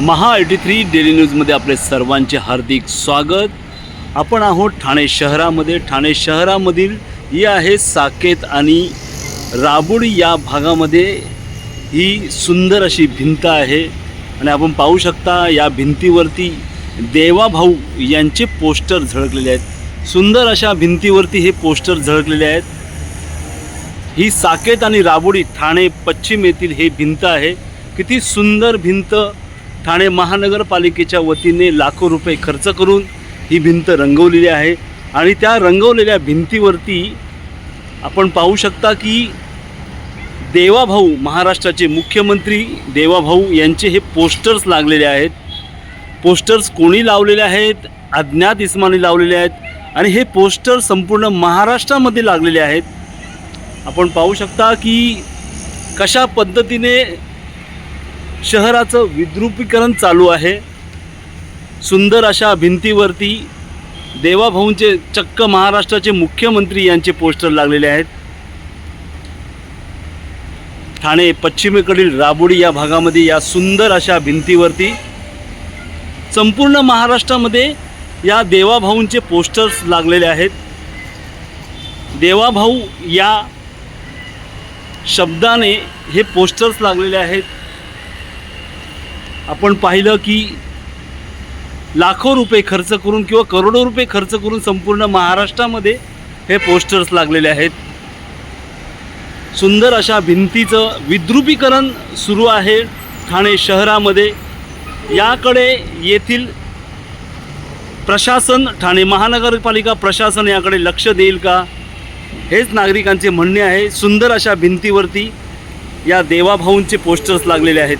महा eighty three daily न्यूजमध्ये आपले सर्वांचे हार्दिक स्वागत. आपण आहोत ठाणे शहरामध्ये. ठाणे शहरामधील ही आहे साकेत आणि राबुड या भागामध्ये ही सुंदर अशी भिंत आहे. आणि आपण पाहू शकता या भिंतीवरती देवाभाऊ यांचे पोस्टर झळकलेले आहेत. सुंदर अशा भिंतीवरती हे पोस्टर झळकलेले आहेत. ही साकेत आणि राबोडी ठाणे पश्चिम येथील हे भिंत आहे. किती सुंदर भिंत ठाणे महानगरपालिकेच्या वतीने लाखो रुपये खर्च करून ही भिंत रंगवलेली आहे. आणि त्या रंगवलेल्या भिंतीवरती आपण पाहू शकता की देवाभाऊ महाराष्ट्राचे मुख्यमंत्री देवाभाऊ यांचे हे पोस्टर्स लागलेले आहेत. पोस्टर्स कोणी लावलेले आहेत? अज्ञात इस्माने लावलेले आहेत. आणि हे पोस्टर संपूर्ण महाराष्ट्रामध्ये लागलेले आहेत. आपण पाहू शकता की कशा पद्धतीने शहराचं विद्रुपीकरण चालू आहे. सुंदर अशा भिंतीवरती देवाभाऊंचे चक्क महाराष्ट्राचे मुख्यमंत्री यांचे पोस्टर लागलेले आहेत. ठाणे पश्चिमेकडील राबोडी या भागामध्ये या सुंदर अशा भिंतीवरती संपूर्ण महाराष्ट्रामध्ये या देवाभाऊंचे पोस्टर्स लागलेले आहेत. देवाभाऊ या शब्दाने हे पोस्टर्स लागलेले आहेत. आपण पाहिलं की लाखो रुपये खर्च करून किंवा करोडो रुपये खर्च करून संपूर्ण महाराष्ट्रामध्ये हे पोस्टर्स लागलेले आहेत. सुंदर अशा भिंतीचं विद्रुपीकरण सुरू आहे ठाणे शहरामध्ये. याकडे येथील प्रशासन ठाणे महानगरपालिका प्रशासन याकडे लक्ष देईल का? हेच नागरिकांचे म्हणणे आहे. सुंदर अशा भिंतीवरती या देवाभाऊंचे पोस्टर्स लागलेले आहेत.